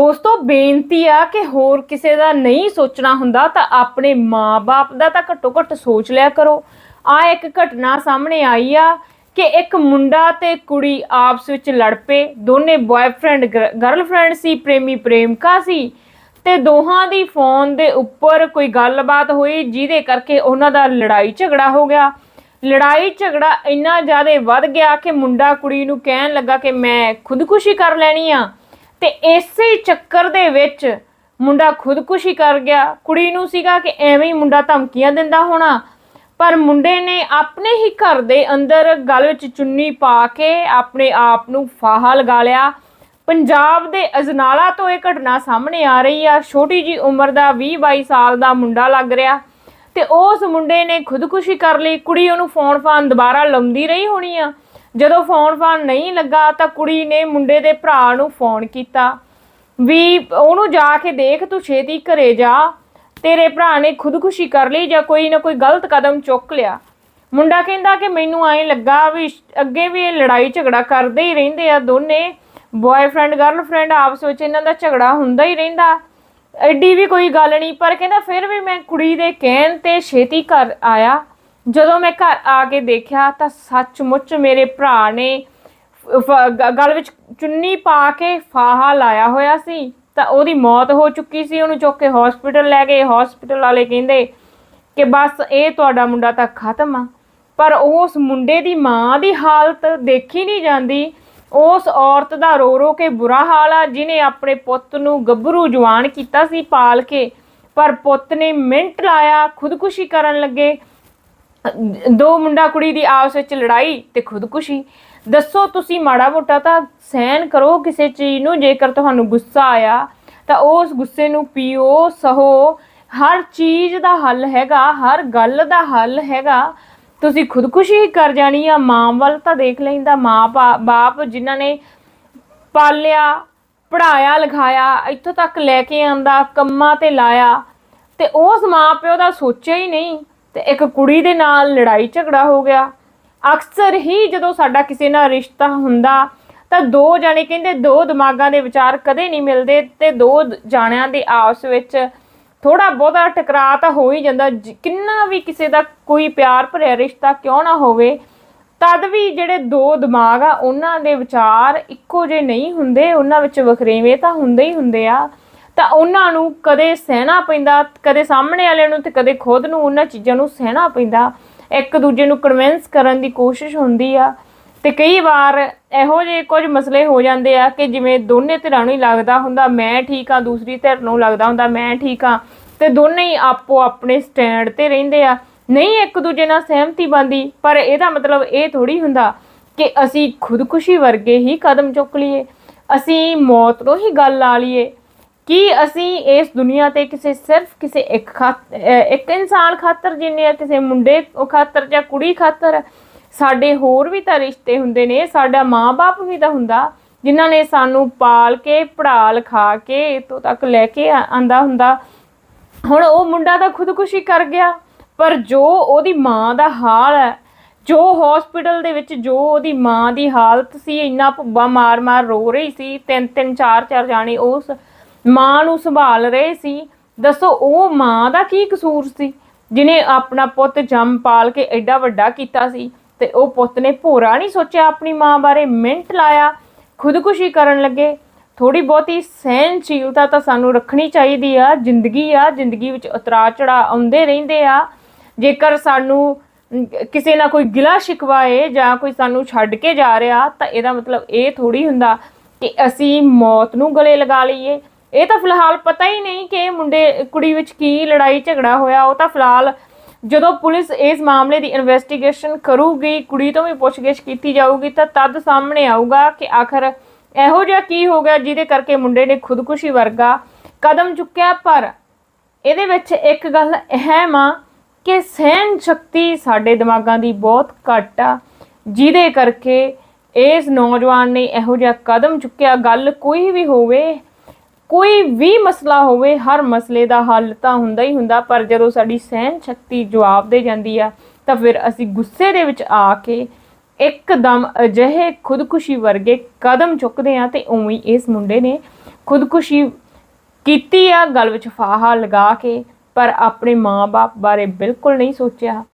ਉਸ ਤੋਂ ਬੇਨਤੀ ਆ ਕਿ ਹੋਰ ਕਿਸੇ ਦਾ ਨਹੀਂ ਸੋਚਣਾ ਹੁੰਦਾ ਤਾਂ ਆਪਣੇ ਮਾਪੇ ਦਾ ਤਾਂ ਘੱਟੋ ਘੱਟ ਸੋਚ ਲਿਆ ਕਰੋ। ਆ ਇੱਕ ਘਟਨਾ ਸਾਹਮਣੇ ਆਈ ਆ ਕਿ ਇੱਕ ਮੁੰਡਾ ਤੇ ਕੁੜੀ ਆਪਸ ਵਿੱਚ ਲੜ ਪਏ। ਦੋਨੇ ਬॉयਫ੍ਰੈਂਡ ਗਰਲਫ੍ਰੈਂਡ ਸੀ, ਪ੍ਰੇਮੀ ਪ੍ਰੇਮਿਕਾ ਸੀ ਤੇ ਦੋਹਾਂ ਦੀ ਫੋਨ ਦੇ ਉੱਪਰ ਕੋਈ ਗੱਲਬਾਤ ਹੋਈ ਜਿਹਦੇ ਕਰਕੇ ਉਹਨਾਂ ਦਾ ਲੜਾਈ ਝਗੜਾ ਹੋ ਗਿਆ। ਲੜਾਈ ਝਗੜਾ ਇੰਨਾ ਜ਼ਿਆਦਾ ਵੱਧ ਗਿਆ ਕਿ ਮੁੰਡਾ ਕੁੜੀ ਨੂੰ ਕਹਿਣ ਲੱਗਾ ਕਿ ਮੈਂ ਖੁਦਕੁਸ਼ੀ ਕਰ ਲੈਣੀ ਆ। ਤੇ ਇਸੇ ਚੱਕਰ ਦੇ ਵਿੱਚ ਮੁੰਡਾ ਖੁਦਕੁਸ਼ੀ ਕਰ ਗਿਆ। ਕੁੜੀ ਨੂੰ ਸੀਗਾ ਕਿ ਐਵੇਂ ਹੀ ਮੁੰਡਾ ਧਮਕੀਆਂ ਦਿੰਦਾ ਹੋਣਾ। ਪਰ ਮੁੰਡੇ ਨੇ ਆਪਣੇ ਹੀ ਘਰ ਦੇ ਅੰਦਰ ਗਲ ਵਿੱਚ ਚੁੰਨੀ ਪਾ ਕੇ ਆਪਣੇ ਆਪ ਨੂੰ ਫਾਹਾ ਲਗਾ ਲਿਆ। ਪੰਜਾਬ ਦੇ ਅਜਨਾਲਾ ਤੋਂ ਇਹ ਘਟਨਾ ਸਾਹਮਣੇ ਆ ਰਹੀ ਆ। ਛੋਟੀ ਜੀ ਉਮਰ ਦਾ 20 22 ਸਾਲ ਦਾ ਮੁੰਡਾ ਲੱਗ ਰਿਹਾ ਤੇ ਉਸ ਮੁੰਡੇ ਨੇ ਖੁਦਕੁਸ਼ੀ ਕਰ ਲਈ। ਕੁੜੀ ਉਹਨੂੰ ਫੋਨ ਫਾਨ ਦੁਬਾਰਾ ਲਾਉਂਦੀ ਰਹੀ ਹੋਣੀ ਆ। ਜਦੋਂ ਫੋਨ ਫਾਨ ਨਹੀਂ ਲੱਗਾ ਤਾਂ ਕੁੜੀ ਨੇ ਮੁੰਡੇ ਦੇ ਭਰਾ ਨੂੰ ਫੋਨ ਕੀਤਾ ਵੀ ਉਹਨੂੰ ਜਾ ਕੇ ਦੇਖ ਤੂੰ ਛੇਤੀ ਘਰੇ ਜਾ। ਤੇਰੇ ਭਰਾ ਨੇ ਖੁਦਕੁਸ਼ੀ ਕਰ ਲਈ ਜਾਂ ਕੋਈ ਨਾ ਕੋਈ ਗਲਤ ਕਦਮ ਚੁੱਕ ਲਿਆ। ਮੁੰਡਾ ਕਹਿੰਦਾ ਕਿ ਮੈਨੂੰ ਐਂ ਲੱਗਾ ਵੀ ਅੱਗੇ ਵੀ ਇਹ ਲੜਾਈ ਝਗੜਾ ਕਰਦੇ ਹੀ ਰਹਿੰਦੇ ਆ ਦੋਨੇ। ਬॉयਫ੍ਰੈਂਡ ਗਰਲਫ੍ਰੈਂਡ ਆਪਸ ਵਿੱਚ ਇਹਨਾਂ ਦਾ ਝਗੜਾ ਹੁੰਦਾ ਹੀ ਰਹਿੰਦਾ। ਐਡੀ ਵੀ ਕੋਈ ਗੱਲ ਨਹੀਂ, ਪਰ ਕਹਿੰਦਾ ਫਿਰ ਵੀ ਮੈਂ ਕੁੜੀ ਦੇ ਕਹਿਣ ਤੇ ਛੇਤੀ ਘਰ ਆਇਆ। ਜਦੋਂ ਮੈਂ ਘਰ ਆ ਕੇ ਦੇਖਿਆ ਤਾਂ ਸੱਚਮੁੱਚ ਮੇਰੇ ਭਰਾ ਨੇ ਫ- ਗ- ਗਲ ਵਿੱਚ ਚੁੰਨੀ ਪਾ ਕੇ ਫਾਹਾ ਲਾਇਆ ਹੋਇਆ ਸੀ। ਤਾਂ ਉਹਦੀ ਮੌਤ ਹੋ ਚੁੱਕੀ ਸੀ। ਉਹਨੂੰ ਚੁੱਕ ਕੇ ਹਸਪੀਟਲ ਲੈ ਗਏ। ਹਸਪੀਟਲ ਵਾਲੇ ਕਹਿੰਦੇ ਕਿ ਬਸ ਇਹ ਤੁਹਾਡਾ ਮੁੰਡਾ ਤਾਂ ਖਤਮ ਆ। ਪਰ ਉਸ ਮੁੰਡੇ ਦੀ ਮਾਂ ਦੀ ਹਾਲਤ ਦੇਖੀ ਨਹੀਂ ਜਾਂਦੀ। ਉਸ ਔਰਤ ਦਾ ਰੋ ਰੋ ਕੇ ਬੁਰਾ ਹਾਲ ਆ। ਜਿਨੇ ਆਪਣੇ ਪੁੱਤ ਨੂੰ ਗੱਭਰੂ ਜਵਾਨ ਕੀਤਾ ਸੀ ਪਾਲ ਕੇ। ਪਰ ਪੁੱਤ ਨੇ ਮਿੰਟ ਲਾਇਆ, ਖੁਦਕੁਸ਼ੀ ਕਰਨ ਲੱਗੇ। ਦੋ ਮੁੰਡਾ ਕੁੜੀ ਦੀ ਆਪਸ ਵਿੱਚ ਲੜਾਈ ਤੇ ਖੁਦਕੁਸ਼ੀ। ਦੱਸੋ ਤੁਸੀਂ ਮਾੜਾ ਮੋਟਾ ਤਾਂ ਸਹਿਨ ਕਰੋ ਕਿਸੇ ਚੀਜ਼ ਨੂੰ, ਜੇਕਰ ਤੁਹਾਨੂੰ ਗੁੱਸਾ ਆਇਆ ਤਾਂ ਉਸ ਗੁੱਸੇ ਨੂੰ ਪੀਓ, ਸਹੋ। ਹਰ ਚੀਜ਼ ਦਾ ਹੱਲ ਹੈਗਾ, ਹਰ ਗੱਲ ਦਾ ਹੱਲ ਹੈਗਾ। ਤੁਸੀਂ ਖੁਦਕੁਸ਼ੀ ਕਰ ਜਾਣੀ ਆ, ਮਾਂ ਵੱਲ ਤਾਂ ਦੇਖ ਲੈਂਦਾ ਮਾਂ ਬਾ- ਬਾਪ ਜਿਨ੍ਹਾਂ ਨੇ ਪਾਲਿਆ ਪੜਾਇਆ ਲਿਖਾਇਆ, ਇੱਥੋਂ ਤੱਕ ਲੈ ਕੇ ਆਂਦਾ, ਕੰਮਾਂ ਤੇ ਲਾਇਆ। ਤੇ ਉਸ ਮਾਂ ਪਿਓ ਦਾ ਸੋਚਿਆ ਹੀ ਨਹੀਂ। ਤੇ ਇੱਕ ਕੁੜੀ ਦੇ ਨਾਲ ਲੜਾਈ ਝਗੜਾ ਹੋ ਗਿਆ। ਅਕਸਰ ਹੀ ਜਦੋਂ ਸਾਡਾ ਕਿਸੇ ਨਾਲ ਰਿਸ਼ਤਾ ਹੁੰਦਾ, ਤਾਂ ਦੋ ਜਾਣੇ ਕਹਿੰਦੇ ਦੋ ਦਿਮਾਗਾਂ ਦੇ ਵਿਚਾਰ ਕਦੇ ਨਹੀਂ ਮਿਲਦੇ ਤੇ ਦੋ ਜਾਣਿਆਂ ਦੇ ਆਪਸ ਵਿੱਚ ਥੋੜਾ ਬਹੁਤਾ ਟਕਰਾਅ ਤਾਂ ਹੋ ਹੀ ਜਾਂਦਾ। ਜ- ਕਿੰਨਾ ਵੀ ਕਿਸੇ ਦਾ ਕੋਈ ਪਿਆਰ ਭਰਿਆ ਰਿਸ਼ਤਾ ਕਿਉਂ ਨਾ ਹੋਵੇ, ਤਦ ਵੀ ਜਿਹੜੇ ਦੋ ਦਿਮਾਗ ਆ, ਉਹਨਾਂ ਦੇ ਵਿਚਾਰ ਇੱਕੋ ਜਿਹੇ ਨਹੀਂ ਹੁੰਦੇ, ਉਹਨਾਂ ਵਿੱਚ ਵਖਰੇਵੇਂ ਤਾਂ ਹੁੰਦੇ ਹੀ ਹੁੰਦੇ ਆ। ਤਾਂ ਉਹਨਾਂ ਨੂੰ ਕਦੇ ਸਹਿਣਾ ਪੈਂਦਾ, ਕਦੇ ਸਾਹਮਣੇ ਵਾਲਿਆਂ ਨੂੰ ਤੇ ਕਦੇ ਖੁਦ ਨੂੰ ਉਹਨਾਂ ਚੀਜ਼ਾਂ ਨੂੰ ਸਹਿਣਾ ਪੈਂਦਾ। ਇੱਕ ਦੂਜੇ ਨੂੰ ਕਨਵਿੰਸ ਕਰਨ ਦੀ ਕੋਸ਼ਿਸ਼ ਹੁੰਦੀ ਆ। ਤੇ ਕਈ ਵਾਰ ਇਹੋ ਜਿਹੇ ਕੁਝ ਮਸਲੇ ਹੋ ਜਾਂਦੇ ਆ ਕਿ ਜਿਵੇਂ ਦੋਨੇ ਧਿਰਾਂ ਨੂੰ ਹੀ ਲੱਗਦਾ ਹੁੰਦਾ, ਮੈਂ ਠੀਕ ਆ, ਦੂਸਰੀ ਧਿਰ ਨੂੰ ਲੱਗਦਾ ਹੁੰਦਾ, ਮੈਂ ਠੀਕ ਆ। ਤੇ ਦੋਨੇ ਹੀ ਆਪੋ ਆਪਣੇ ਸਟੈਂਡ ਤੇ ਰਹਿੰਦੇ ਆ। ਨਹੀਂ ਇੱਕ ਦੂਜੇ ਨਾਲ ਸਹਿਮਤੀ ਬੰਦੀ ਪਰ ਇਹਦਾ ਮਤਲਬ ਇਹ ਥੋੜੀ ਹੁੰਦਾ ਕਿ ਅਸੀਂ ਖੁਦਕੁਸ਼ੀ ਵਰਗੇ ਹੀ ਕਦਮ ਚੁੱਕ ਲਈਏ। ਅਸੀਂ ਮੌਤ ਤੋਂ ਹੀ ਗੱਲ ਲਾ ਲਈਏ। ਕੀ ਅਸੀਂ ਇਸ ਦੁਨੀਆ ਤੇ ਕਿਸੇ ਸਿਰਫ ਕਿਸੇ ਇੱਕ ਖਾਤ- ਇੱਕ ਇਨਸਾਨ ਖਾਤਰ ਜਿੰਨੇ ਆ, ਕਿਸੇ ਮੁੰਡੇ ਖਾਤਰ ਜਾਂ ਕੁੜੀ ਖਾਤਰ, ਸਾਡੇ ਹੋਰ ਵੀ ਤਾਂ ਰਿਸ਼ਤੇ ਹੁੰਦੇ ਨੇ, ਸਾਡਾ ਮਾਂ-ਬਾਪ ਵੀ ਤਾਂ ਹੁੰਦਾ, ਜਿਨ੍ਹਾਂ ਨੇ ਸਾਨੂੰ ਪਾਲ ਕੇ ਪੜ੍ਹਾ ਲਿਖਾ ਕੇ, ਇੱਥੋਂ ਤੱਕ ਲੈ ਕੇ ਆ- ਆਂਦਾ ਹੁੰਦਾ। ਹੁਣ ਉਹ ਮੁੰਡਾ ਤਾਂ ਖੁਦਕੁਸ਼ੀ ਕਰ ਗਿਆ, ਪਰ ਜੋ ਉਹਦੀ ਮਾਂ ਦਾ ਹਾਲ ਹੈ, ਜੋ ਹਸਪੀਟਲ ਦੇ ਵਿੱਚ ਜੋ ਉਹਦੀ ਮਾਂ ਦੀ ਹਾਲਤ ਸੀ, ਇੰਨਾ ਭੁੱਬਾ ਮਾਰ-ਮਾਰ ਰੋ ਰਹੀ ਸੀ ਤਿੰਨ ਤਿੰਨ ਚਾਰ ਚਾਰ ਜਾਣੇ ਉਸ ਮਾਂ ਨੂੰ ਸੰਭਾਲ ਰਹੇ ਸੀ। ਦੱਸੋ, ਉਹ ਮਾਂ ਦਾ ਕੀ ਕਸੂਰ ਸੀ? ਜਿਨੇ ਆਪਣਾ ਪੁੱਤ ਜੰਮ ਪਾਲ ਕੇ ਐਡਾ ਵੱਡਾ ਕੀਤਾ ਸੀ ਤੇ ਉਹ ਪੁੱਤ ਨੇ ਭੋਰਾ ਨਹੀਂ ਸੋਚਿਆ ਆਪਣੀ ਮਾਂ ਬਾਰੇ ਮਿੰਟ ਲਾਇਆ, ਖੁਦਕੁਸ਼ੀ ਕਰਨ ਲੱਗੇ। ਥੋੜੀ ਬਹੁਤੀ ਸਹਿਨਸ਼ੀਲਤਾ ਤਾਂ ਸਾਨੂੰ ਰੱਖਣੀ ਚਾਹੀਦੀ ਆ। ਜ਼ਿੰਦਗੀ ਆ, ਜ਼ਿੰਦਗੀ ਵਿੱਚ ਉਤਰਾ ਚੜਾ ਆਉਂਦੇ ਰਹਿੰਦੇ ਆ। ਜੇਕਰ ਸਾਨੂੰ ਕਿਸੇ ਨਾਲ ਕੋਈ ਗਿਲਾ ਸ਼ਿਕਵਾ ਏ ਜਾਂ ਕੋਈ ਸਾਨੂੰ ਛੱਡ ਕੇ ਜਾ ਰਿਹਾ ਤਾਂ ਇਹਦਾ ਮਤਲਬ ਇਹ ਥੋੜੀ ਹੁੰਦਾ ਕਿ ਅਸੀਂ ਮੌਤ ਨੂੰ ਗਲੇ ਲਗਾ ਲਈਏ। ਇਹ ਤਾਂ ਫਿਲਹਾਲ ਪਤਾ ਹੀ ਨਹੀਂ ਕਿ ਮੁੰਡੇ, ਕੁੜੀ ਵਿੱਚ ਕੀ ਲੜਾਈ ਝਗੜਾ ਹੋਇਆ। ਉਹ ਤਾਂ ਫਿਲਹਾਲ ਜਦੋਂ ਪੁਲਿਸ ਇਸ ਮਾਮਲੇ ਦੀ ਇਨਵੈਸਟੀਗੇਸ਼ਨ ਕਰੂਗੀ, ਕੁੜੀ ਤੋਂ ਵੀ ਪੁੱਛਗਿੱਛ ਕੀਤੀ ਜਾਊਗੀ, ਤਾਂ ਤਦ ਸਾਹਮਣੇ ਆਊਗਾ ਕਿ ਆਖਰ ਇਹੋ ਜਿਹਾ ਕੀ ਹੋ ਗਿਆ ਜਿਹਦੇ ਕਰਕੇ ਮੁੰਡੇ ਨੇ ਖੁਦਕੁਸ਼ੀ ਵਰਗਾ ਕਦਮ ਚੁੱਕਿਆ। ਪਰ ਇਹਦੇ ਵਿੱਚ ਇੱਕ ਗੱਲ ਅਹਿਮ ਆ ਕਿ ਸਹਿਨ ਸ਼ਕਤੀ ਸਾਡੇ ਦਿਮਾਗਾਂ ਦੀ ਬਹੁਤ ਘੱਟ ਆ, ਜਿਹਦੇ ਕਰਕੇ ਇਸ ਨੌਜਵਾਨ ਨੇ ਇਹੋ ਜਿਹਾ ਕਦਮ ਚੁੱਕਿਆ। ਗੱਲ ਕੋਈ ਵੀ ਹੋਵੇ ਕੋਈ ਵੀ ਮਸਲਾ ਹੋਵੇ, ਹਰ ਮਸਲੇ ਦਾ ਹੱਲ ਤਾਂ ਹੁੰਦਾ ਹੀ ਹੁੰਦਾ, ਪਰ ਜਦੋਂ ਸਾਡੀ ਸਹਿਨ ਸ਼ਕਤੀ ਜਵਾਬ ਦੇ ਜਾਂਦੀ ਆ, ਤਾਂ ਫਿਰ ਅਸੀਂ ਗੁੱਸੇ ਦੇ ਵਿੱਚ ਆ ਕੇ ਇੱਕਦਮ ਅਜਿਹੇ ਖੁਦਕੁਸ਼ੀ ਵਰਗੇ ਕਦਮ ਚੁੱਕਦੇ ਆ ਤੇ ਉਵੇਂ ਇਸ ਮੁੰਡੇ ਨੇ ਖੁਦਕੁਸ਼ੀ ਕੀਤੀ ਆ, ਗੱਲ ਵਿੱਚ ਫਾਹਾ ਲਗਾ ਕੇ, ਪਰ ਆਪਣੇ ਮਾਂ-ਬਾਪ ਬਾਰੇ ਬਿਲਕੁਲ ਨਹੀਂ ਸੋਚਿਆ।